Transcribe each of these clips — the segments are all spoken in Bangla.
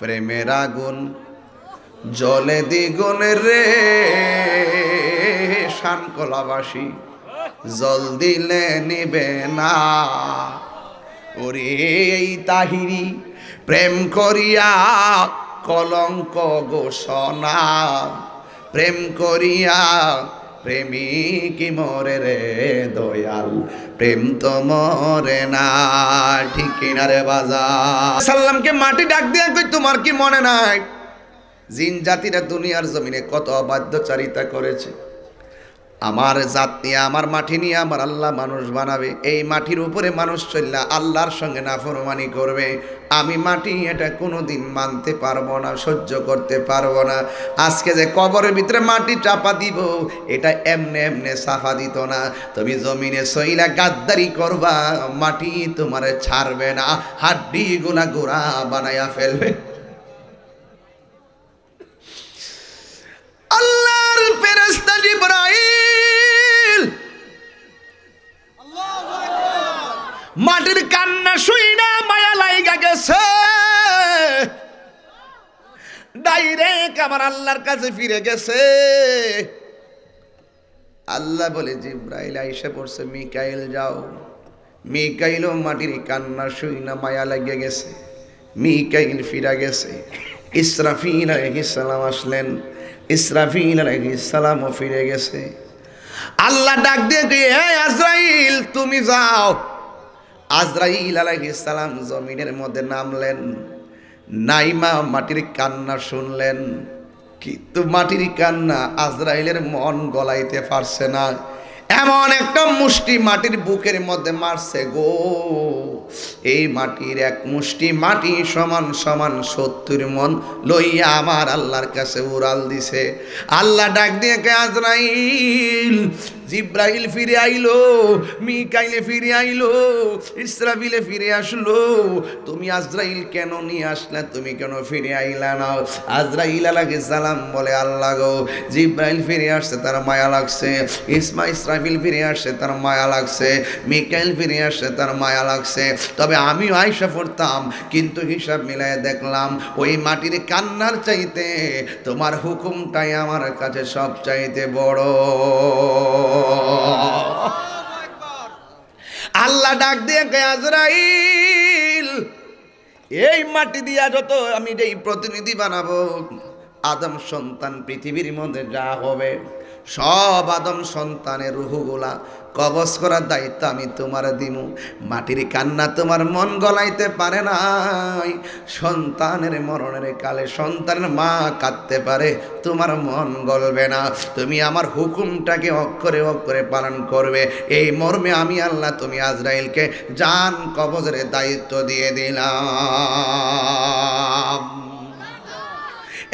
প্রেমের আগুন জলে দ্বিগুণ রে শানকলাবাসী জল দিলে নিবে না। ওরে এই তাহিরি প্রেম করিয়া কলঙ্ক ঘোষণা, প্রেম করিয়া প্রেমিক মরে রে দয়াল, প্রেম তো মরে না, ঠিক কিনারে বাজার? সাল্লামকে মাটি ডাক দিয়ে কই, তোমার কি মনে নাই? জিন জাতিরা দুনিয়ার জমিনে কত অবাধ্যচারিতা করেছে। আমার জাত নিয়ে, আমার মাটি নিয়ে আমার আল্লাহ মানুষ বানাবে। এই মাটির উপরে মানুষ চললে আল্লাহর সঙ্গে নাফরমানি করবে। আমি মাটি এটা কোনোদিন মানতে পারব না, সহ্য করতে পারব না। আজকে যে কবরের ভিতরে মাটি চাপা দিব, এটা এমনে এমনে সাফা দিত না। তুমি জমিনে সইলা গাদ্দারি করবা, মাটি তোমার ছাড়বে না। হাড্ডি গুলা গোড়া বানাইয়া ফেলবে। আল্লাহর ফেরেশতা জিবরাইল মাটির কান্না শুই না মায়া লাইগা গেছে। ডাইরেক্ট আমার আল্লাহর কাছে ফিরে গেছে। আল্লাহ বলে, জিব্রাইল আইসা পড়ছে, মিকাইল যাও। মিকাইলও মাটির কান্না শুই না মায়া লাগিয়ে গেছে। মিকাইল ফিরা গেছে। ইসরাফিল আলহিসাল্লাম আসলেন। ইসরাফিল আলহিসাল্লামও ফিরে গেছে। আল্লাহ ডাক দিয়ে আজরাইল, তুমি যাও। আজরাইল আলাইহিসালাম জমিনের মধ্যে নামলেন। নাইমা মাটির কান্না শুনলেন। কিন্তু মাটির কান্না আজরাইলের মন গলাইতে পারছে না। এমন একটা মুষ্টি মাটির বুকের মধ্যে মারছে গো। এই মাটির এক মুষ্টি মাটি সমান সমান সত্তর মন লইয়া আমার আল্লাহর কাছে উড়াল দিছে। আল্লাহ ডাক দিয়ে কে আজরাইল জিব্রাইল ফিরে আইলো, মিকাইলে ফিরে আইলো, ইসরাফিলে ফিরে আসলো। তুমি আজরাইল কেন নিয়ে আসলে? তুমি কেন ফিরে আইলা না? আজরাইল আলাকে সালাম বলে, আল্লাহ গো, জিব্রাইল ফিরে আসছে, তার মায়া লাগছে। ইসমা ইসরাফিল ফিরে আসছে, তার মায়া লাগছে। মিকাইল ফিরে আসছে, তার মায়া লাগছে। তবে আমিও আয়সা পড়তাম, কিন্তু হিসাব মিলায় দেখলাম, ওই মাটির কান্নার চাইতে তোমার হুকুমটাই আমার কাছে সব চাইতে বড়। আল্লাহ ডাক দিয়ে আজরাইল? এই মাটি দিয়া যত আমি এই প্রতিনিধি বানাবো, আদম সন্তান পৃথিবীর মধ্যে যা হবে, সব আদম সন্তানের রুহুগুলা কবজ করার দায়িত্ব আমি তোমার দিমু মাটির কান্না তোমার মন গলাইতে পারে নাই। সন্তানের মরণের কালে সন্তানের মা কাঁদতে পারে, তোমার মন গলবে না। তুমি আমার হুকুমটাকে অক্ষরে অক্ষরে পালন করবে। এই মর্মে আমি আল্লাহ তুমি আজরাইলকে জান কবজের দায়িত্ব দিয়ে দিলাম।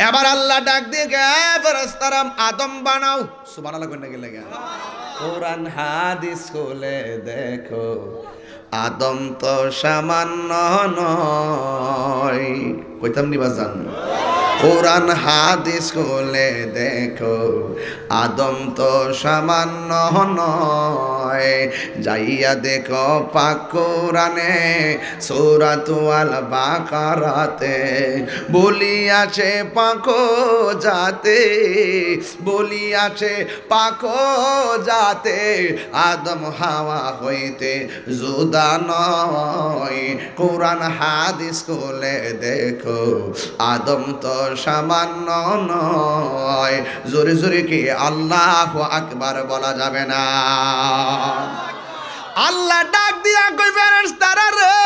এবার আল্লাহ ডাক দিয়ে গে আদম বানাও। সুবহানাল্লাহ কইনা গেলে গে কোরআন হাদিস খুলে দেখো। আদম তো সামান্য নয়। কইতাম নিবা জান কোরআন, হাদিস খুলে দেখো, আদম তো সামান্য নয়। যাইয়া দেখো পাক কোরআনে সৌরাতুয়াল বাকারাতে, বলিয়াছে পাকো যাতে বলিয়াছে পাকো যাতে আদম হাওয়া হইতে জুদা নয়। কোরআন, হাদিস খুলে দেখো, আদম তো সামান্য নয়। জোরে জোরে কি আল্লাহ আকবার বলা যাবে না? আল্লাহ ডাক দিয়া কইবেন তারা রে।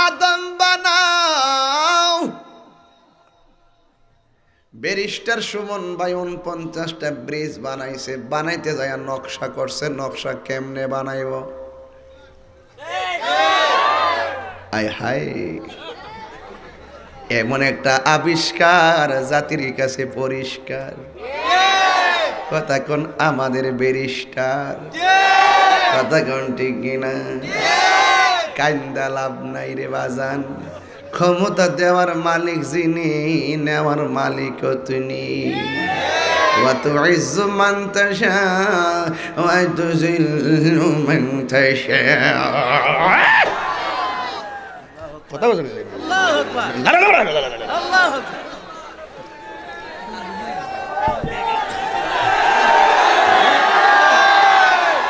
আদম বানাও ব্যারিস্টার সুমন ভাই উনপঞ্চাশটা ব্রিজ বানাইছে, বানাইতে যায় নকশা করছে, নকশা কেমনে বানাইব? আয় হায়। এমন একটা আবিষ্কার, জাতির কাছে পরিষ্কার। কথা আমাদের ব্যারিস্টার? কথা ঠিক কিনা? কান্দা লাভ নাই রে বাজান। ক্ষমতা দেওয়ার মালিক যিনি নেওয়ার মালিক তুমি وتعز من تشاء وتذل من تشاء কথা বলছেন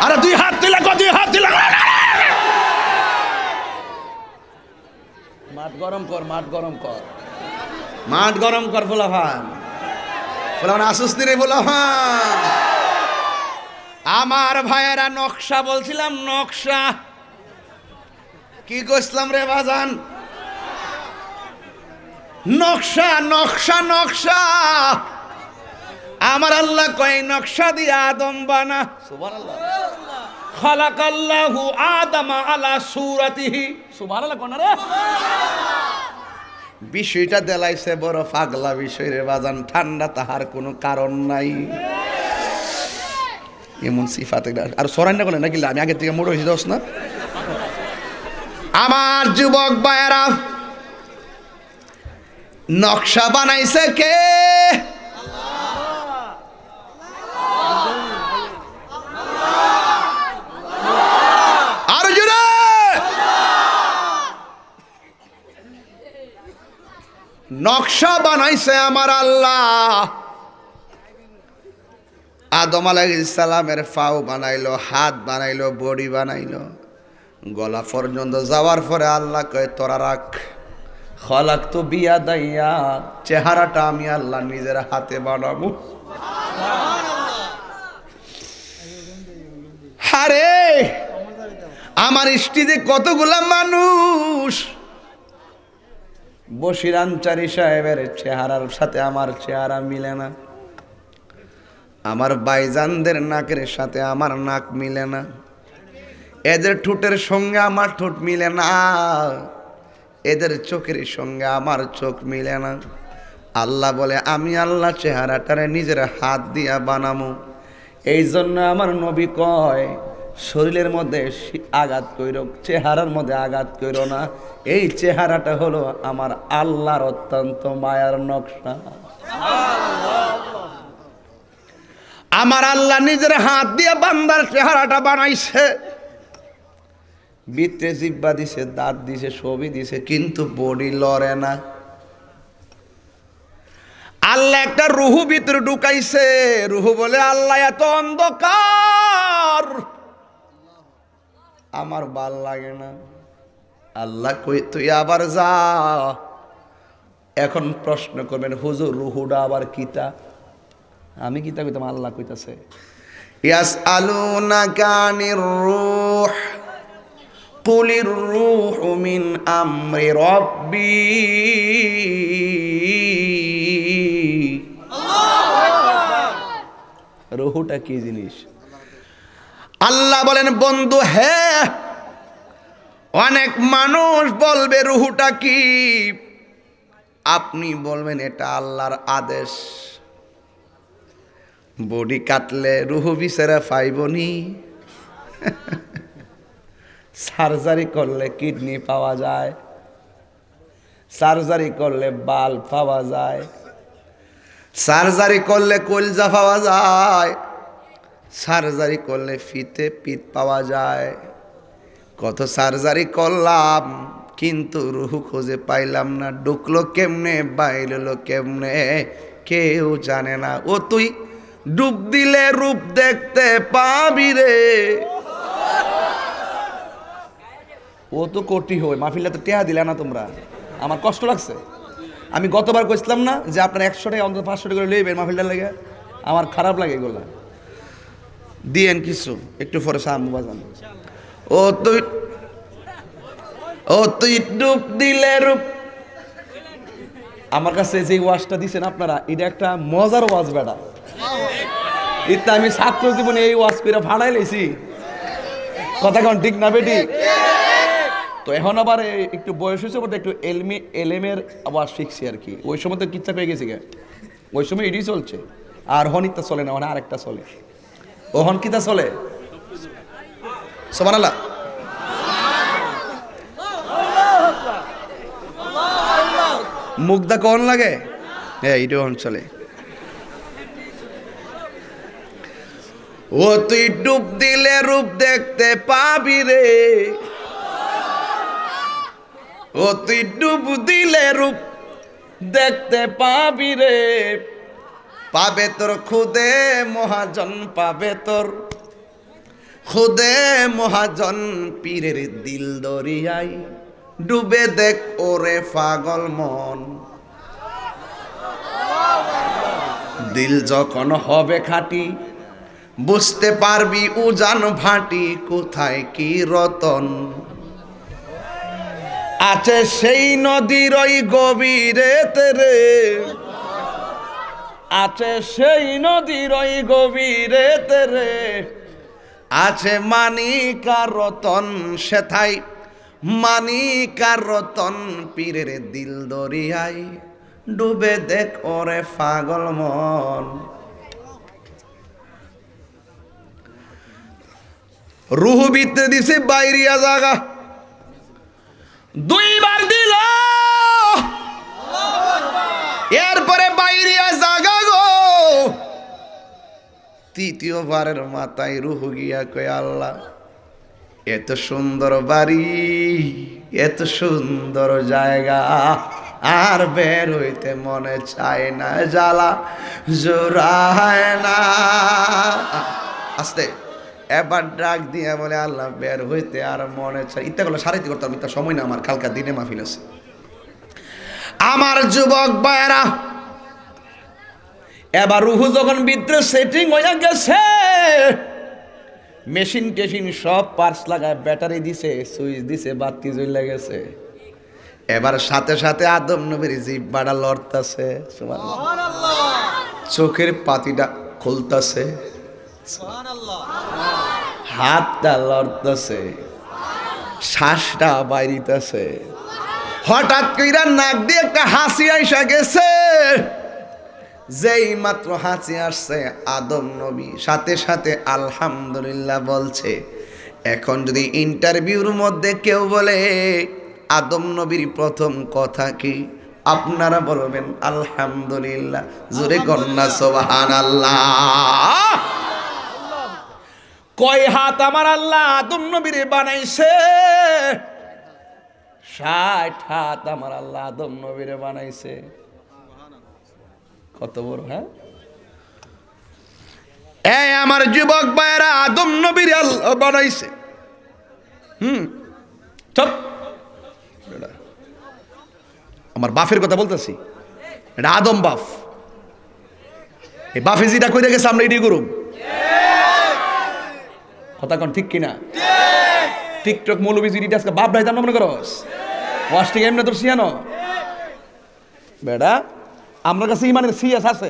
আরে দুই হাত দিলে দুই হাত দিলে মাঠ গরম কর, মাঠ গরম কর। মাঠ গরম কর, ফোলাফান। ফোলাফান, আসুস রে ফোলাফান। আমার ভাইয়েরা নকশা বলছিলাম, নকশা। কি করছিলাম রে বাজান? নকশা নকশা নকশা। আমার আল্লাহ কয়, নকশা দিয়ে আদম বানা। সুবহানাল্লাহ। খালাকাল্লাহু আদামা আলা সুরাতিহি। সুবহানাল্লাহ কোন রে। বিষয়টা দেলাইছে বড় পাগলা বিষয় রে বাজান ঠান্ডা তাহার কোনো কারণ নাই। এমন সিফাতে আর সরাই না নাকি আমি আগে থেকে মোড় হয়েছি দোষ না? আমার যুবক বায়েরা নকশা বানাইছে কে আর জোরে নকশা বানাইছে আমার আল্লাহ। আদম আলাইসালামের ফাও বানাইলো, হাত বানাইলো, বডি বানাইলো। গলা পর্যন্ত যাওয়ার পরে আল্লাহ কয়ে, তোরা রাখ। খলাক তো বিয়া দাইয়া চেহারাটা আমি আল্লাহ নিজের হাতে বানাবো। আরে, আমার স্টেজে কতগুলা মানুষ। আনচারি সাহেবের চেহারার সাথে আমার চেহারা মিলে না। আমার বাইজানদের নাকের সাথে আমার নাক মিলে না। এদের ঠোঁটের সঙ্গে আমার ঠোঁট মিলে না। এদের চোখের সঙ্গে আমার চোখ মিলে না। আল্লাহ বলে, আমি আল্লাহ চেহারাটারে নিজের হাত দিয়া বানামো। এই জন্য আমার নবী কয় শরীরের মধ্যে আঘাত কইর, চেহারার মধ্যে আঘাত কইর না। এই চেহারাটা হলো আমার আল্লাহর অত্যন্ত মায়ার নকশা। আমার আল্লাহ নিজের হাত দিয়ে বান্দার চেহারাটা বানাইছে। ভিতরে জিব্বা দিছে, দাঁত দিছে সবই দিছে, কিন্তু বডি লড়ে না। আল্লাহ একটা রুহু ভিতরে ঢুকাইছে। রুহু বলে, আল্লাহ, এত অন্ধকার! আমার ভালো লাগে না। আল্লাহ কই তুই আবার যা। এখন প্রশ্ন করবেন হুজুর রুহুটা আবার কিতা? আমি কিতা কইতাম? আল্লাহ কইতাছে ইয়াস আলুনা কানির রুহ। কুলির রুহ মিন আমরি রব্বি। রুহুটা কি জিনিস? আল্লাহ বলেন, বন্ধু হ্যাঁ অনেক মানুষ বলবে রুহুটা কি? আপনি বলবেন, এটা আল্লাহর আদেশ। বডি কাটলে রুহু বিচারা পাইবনি সার্জারি করলে কিডনি পাওয়া যায়। সার্জারি করলে বাল পাওয়া যায়। সার্জারি করলে কলজা পাওয়া যায়। সার্জারি করলে ফিতে পিত পাওয়া যায়। কত সার্জারি করলাম, কিন্তু রুহু খুঁজে পাইলাম না। ঢুকলো কেমনে, বাইরলো কেমনে, কেউ জানে না। ও তুই ডুব দিলে রূপ দেখতে পাবি রে। ও তো কোটি হয় মাহফিলে তো টেহা দিলে না তোমরা। আমার কষ্ট লাগছে। আমি গতবার কইছিলাম না যে আপনার একশো টাকা, অন্তত পাঁচশো টাকা লইবেন মাহফিলটা লাগে। আমার খারাপ লাগে এগুলো। দিয়েন কিছু, একটু পরে সামু বাজান। ও তুই ও তুই ডুব দিলে রূপ। আমার কাছে যে ওয়াজটা দিছেন আপনারা, এটা একটা মজার ওয়াজ বেটা। এটা আমি ছাত্র জীবনে এই ওয়াজ করে ভাড়াই লেছি কথা কোন, ঠিক না বেটি? তো এখন আবার একটু বয়স হয়েছে বলতে একটু এলমি, এলেমের আবার শিখছি আর কি। ওই সময় তো কিচ্ছা পেয়ে গেছি গে। ওই সময় এটাই চলছে। আর হনিতা চলে না মানে আরেকটা চলে। ওহন কিতা চলে? সমান আল্লাহ মুগ্ধা কোন লাগে? হ্যাঁ এইটা ওহন চলে। ও তুই ডুব দিলে রূপ দেখতে পাবি রে। ও তুই ডুব দিলে রূপ দেখতে পাবি রে। পাবে তোর, খুদে মহাজন পাবে তোর। খুদে মহাজন পীরের দিল দরিয়াই, ডুবে দেখ ওরে পাগল মন। দিল যখন হবে খাটি, বুঝতে পারবি উজান ভাটি কোথায় কি রতন। আছে সেই নদীর ওই গভীরে রে আছে সেই নদীর ওই গভীরে রে। আছে মানিকার রতন সেথাই মানিকার রতন পীরের দিল দরিয়াই। ডুবে দেখ ওরে পাগল মন। রুহু বিতে দিছে বাইরিয়া জাগা। দুইবার তৃতীয়বারের মাথায় রুহু গিয়া কয়, আল্লাহ, এত সুন্দর বাড়ি, এত সুন্দর জায়গা, আর বের হইতে মনে চায় না জ্বালা, জোড়ায় না। আস্তে, এবার ডাক দিয়ে বলে, আল্লাহ, বের হইতে আর মনে চায় ইত্যা করলে সারাইতে করতাম ইত্যা সময় না আমার, কালকা দিনে মাহফিল আছে। আমার যুবক বায়রা এবার রুহু যখন বিদ্রোহ সেটিং হয়ে গেছে মেশিন টেশিন সব পার্টস লাগায় ব্যাটারি দিছে সুইচ দিছে বাতি জ্বলে গেছে। এবার সাথে সাথে আদম নবীর জিব্বাটা লড়তাছে চোখের পাতিটা খুলতাছে হাতটা লড়তাছে শ্বাসটা বাইরিতেছে। হঠাৎ কইরা নাক দিয়ে একটা হাসি আইসা গেছে। যেই মাত্র হাঁচি আসছে আদম নবী সাথে সাথে আলহামদুলিল্লাহ বলছে এখন যদি ইন্টারভিউর মধ্যে কেউ বলে আদম নবীর প্রথম কথা কি? আপনারা বলবেন আলহামদুলিল্লাহ। জোরে কন্যা সোবাহান আল্লাহ কয় হাত আমার আল্লাহ আদম নবীর বানাইছে? ষাট হাত আমার আল্লাহ আদম নবীরে বানাইছে। কত বড় হ্যাঁ? এই আমার যুবক ভাইয়েরা, আদম নবীর আল্লাহ বানাইছে। হুম চপ। আমার বাফের কথা বলতেছি। এটা আদম বাফ এই বাফে যেটা কইরা গেছে, আমরা এটি করুম। কথা কোন ঠিক কিনা? টিকটক মৌলবী জিডিটা আজকে, বাপ ভাই মনে করস? ওয়াশ থেকে এমনি তোর সিয়ানো বেটা আমার কাছে ইমানের সিএস আছে?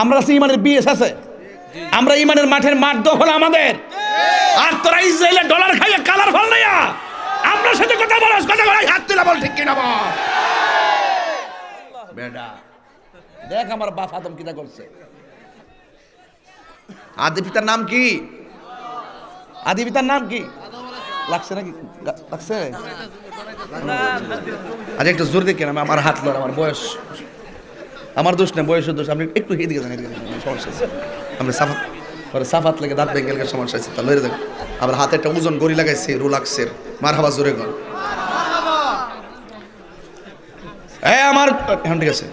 আমরা কাছে ইমানের বিএস আছে? আমরা ইমানের মাঠের মাঠ দখল আমাদের। আর তোরা ইসরায়েলের ডলার খাইয়ে কালার ফল নাইয়া আমরা সাথে কথা বলস কথা বলাই হাত তুলা বল, ঠিক কিনা বল? বেটা, দেখ আমার বাপ আদম কিটা করছে। আদি পিতার নাম কি? আদি পিতার নাম কি? লাগছে নাকি? লাগছে? আচ্ছা একটু জোর আমি আমার হাত লড়, আমার বয়স। আমার দোষ না, বয়সের দোষ, আপনি একটু এদিকে যান এদিকে সমস্যা আমরা সাফাত পরে সাফাত লেগে দাঁত ভেঙে গেলে সমস্যা আছে, তা লড়ে আবার হাতে একটা ওজন গড়ি লাগাইছে রুলাক্সের মার হাবা জোরে গল এ আমার ঠিক আছে।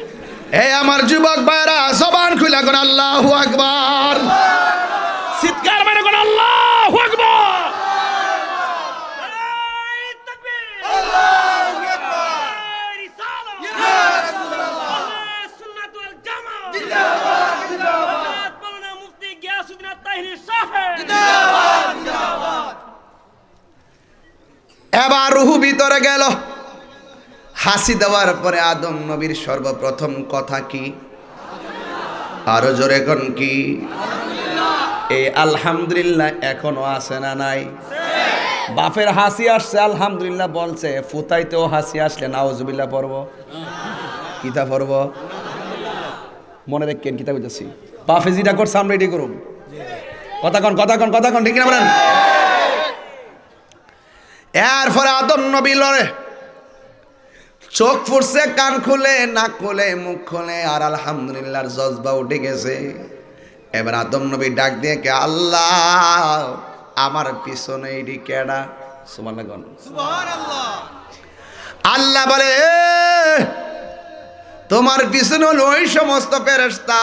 এ আমার যুবক ভাইরা জবান খুলে কোন আল্লাহু আকবার। চিৎকার মেরে কোন আল্লাহু! রুহু গেল। হাসি দেওয়ার পরে আদম নবীর সর্বপ্রথম কথা কি? আরও জোরে কোন কি? এই আলহামদুলিল্লাহ এখনও আছে না নাই? বাপের হাসি আসছে, আলহামদুলিল্লাহ বলছে, ফুতাইতেও হাসি আসলে নাওজুবিল্লাহ পড়ব। কিতা পড়ব? মনে রাখেন কিতা বুঝেছি বাপে যেটা করছে, আমরা এটি করুম। কথা কন কথা কন কথা কন, ঠিক না বলেন? এরপরে আদম নবী লড়ে। চোখ ফুটছে, কান খুলে, নাক খুলে, মুখ খুলে, আর আলহামদুলিল্লাহর জজবা উঠে গেছে। এবার আদম নবী ডাক দিয়ে কে, আল্লাহ, আমার পিছনে এটি কেডা সুমান আল্লাহ বলে তোমার পিছনে হলো ওই সমস্ত ফেরেস্তা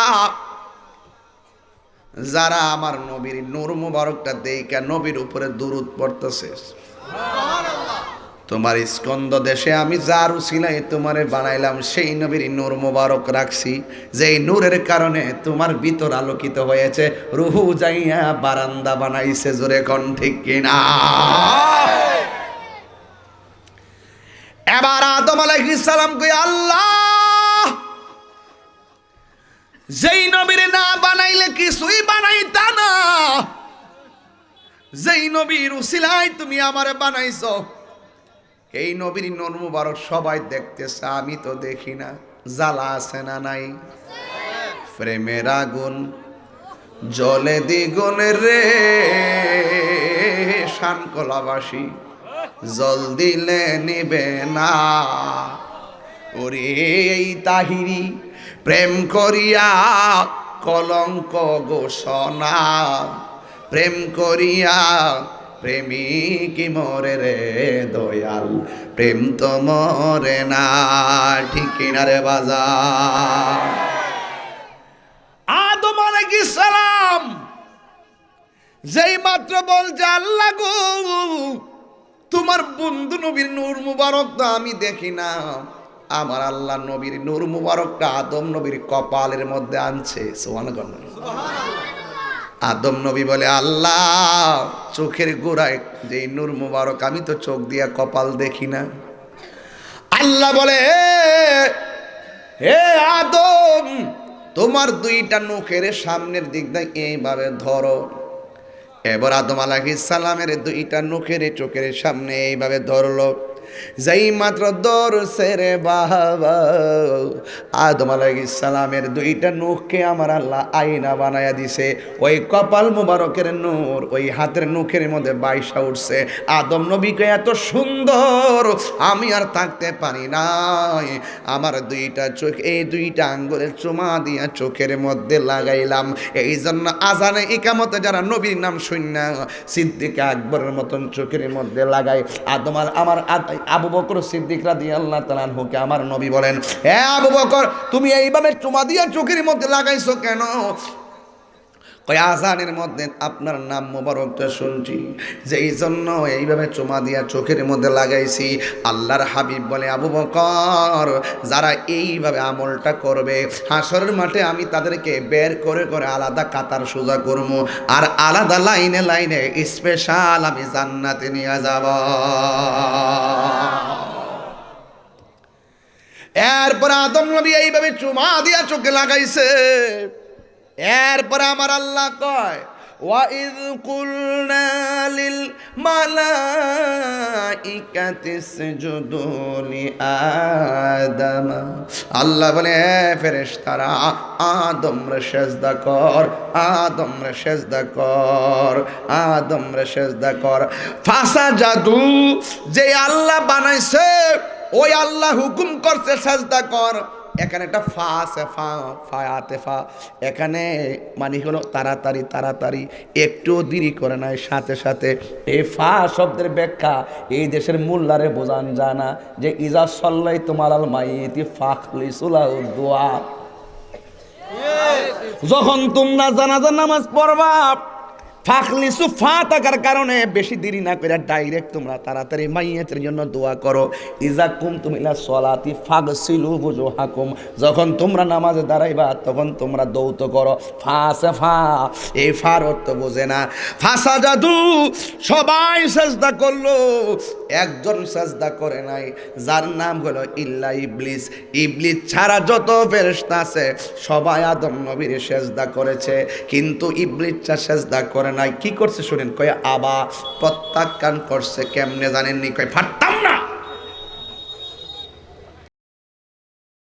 যারা আমার নবীর নূর মুবারকটা দেইকা নবীর উপরে দুরুদ পড়তেছে। তোমার স্কন্দ দেশে আমি যার উসিলাই তোমারে বানাইলাম, সেই নবীর নূর মুবারক রাখছি, যেই নূরের কারণে তোমার ভিতর আলোকিত হয়েছে, রুহু যাইয়া বারান্দা বানাইছে, জোরে কন ঠিক কিনা? এবার আদম সালাম কই আল্লাহ, যেই নবীর না বানাইলে কিছুই বানাইতা না। যেই নবীর উসিলাই তুমি আমারে বানাইছো, এই নবীর নূর মুবারক সবাই দেখতেছে, আমি তো দেখি না, জ্বালা আছে না নাই? প্রেমের আগুন, জলে দ্বিগুণ রে শানকলাবাসী জল দিলে নিবে না। ওরে এই তাহিরি, প্রেম করিয়া কলঙ্ক ঘোষণা। প্রেম করিয়া, প্রেমিক মরে রে দয়াল, প্রেম তো মরে না, ঠিক কিনা রে বাজার? আদম আলাইহিস সালাম, যেই মাত্র বলছে, আল্লাহ গো, তোমার বন্ধু নবীর নূর মুবারক তো আমি দেখি না। আমার আল্লাহ নবীর নূর মুবারকটা আদম নবীর কপালের মধ্যে আনছে। সোহানগণ আদম নবী বলে, আল্লাহ, চোখের গোড়ায় যে নূর মুবারক, আমি তো চোখ দিয়া কপাল দেখি না। আল্লাহ বলে, হে আদম, তোমার দুইটা নখের সামনের দিক দিয়ে এইভাবে ধরো। এবার আদম আলাহিস সালামের দুইটা নখের চোখের সামনে এইভাবে ধরলো। যেই মাত্র ধরছে রে বাবা। আদম আলাইহিস সালামের দুইটা নখকে আমার আল্লাহ আয়না বানায়া দিছে। ওই কপাল মুবারকের নূর, ওই হাতের নখের মধ্যে বাইসা উঠছে। আদম নবীকে এত সুন্দর, আমি আর থাকতে পারি নাই। আমার দুইটা চোখ, এই দুইটা আঙ্গুলের চুমা দিয়া চোখের মধ্যে লাগাইলাম। এই জন্য আজানে ইকামতে যারা নবীর নাম শূন্য সিদ্দিক আকবরের মতন চোখের মধ্যে লাগাই আদম আর- আমার আদ- আবু বকর সিদ্দিক দিয়ে আল্লাহ তালানহুকে আমার নবী বলেন হ্যাঁ আবু বকর, তুমি এইভাবে চুমা দিয়ে চোখের মধ্যে লাগাইছো কেন? কয় আজানের মধ্যে আপনার নাম মোবারকটা শুনছি। যে এই জন্য এইভাবে চুমা দিয়া চোখের মধ্যে লাগাইছি। আল্লাহর হাবিব বলে, আবু বকর, যারা এইভাবে আমলটা করবে, হাসরের মাঠে আমি তাদেরকে বের করে করে আলাদা কাতার সোজা করব আর আলাদা লাইনে লাইনে স্পেশাল আমি জান্নাতে নিয়ে যাব। এরপর আদম নবী এইভাবে চুমা দিয়া চোখে লাগাইছে। এরপর আমার আল্লাহ কয় وَإِذْ قُلْنَا لِلْمَلَائِكَةِ اسْجُدُوا لِآدَمَ আল্লাহ বলে ফেরেশতারা আদম রে সেজদা কর আদম রে সেজদা কর আদম রে সেজদা কর ফাসা জাদু যে আল্লাহ বানাইছে ওই আল্লাহ হুকুম করছে সাজদা কর এখানে একটা ফা আছে ফা ফায়াতে ফা। এখানে মানে হলো তাড়াতাড়ি তাড়াতাড়ি একটু দেরি করে নাই সাথে সাথে এই ফা শব্দের ব্যাখ্যা এই দেশের মোল্লারে বোঝান যায় না যে ইজা সল্লাই তোমার আল মাইতি ফাখলি সুলা দোয়া। যখন তোমরা জানাজার নামাজ পড়বা ফাখলিসু ফা থাকার কারণে বেশি দেরি না করে ডাইরেক্ট তোমরা তাড়াতাড়ি মাইয়াতের জন্য দোয়া করো। ইজা কুম তুমিলা সলাতি ফাগসিলু বুঝো হাকুম যখন তোমরা নামাজে দাঁড়াইবা, তখন তোমরা দৌত করো। ফাঁসে ফা। এই ফার অর্থ বোঝে না। ফাঁসা জাদু। সবাই সাজদা করল। একজন সাজদা করে নাই, যার নাম হলো ইল্লা ইবলিস। ইবলিস ছাড়া যত ফেরেশতা আছে, সবাই আদম নবীর সেজদা করেছে। কিন্তু ইবলিসটা সেজদা করে নাই, কি করছে শুনেন? কয়, আবা, প্রত্যাখ্যান করছে, কেমনে জানেননি? কয় ফাট্টা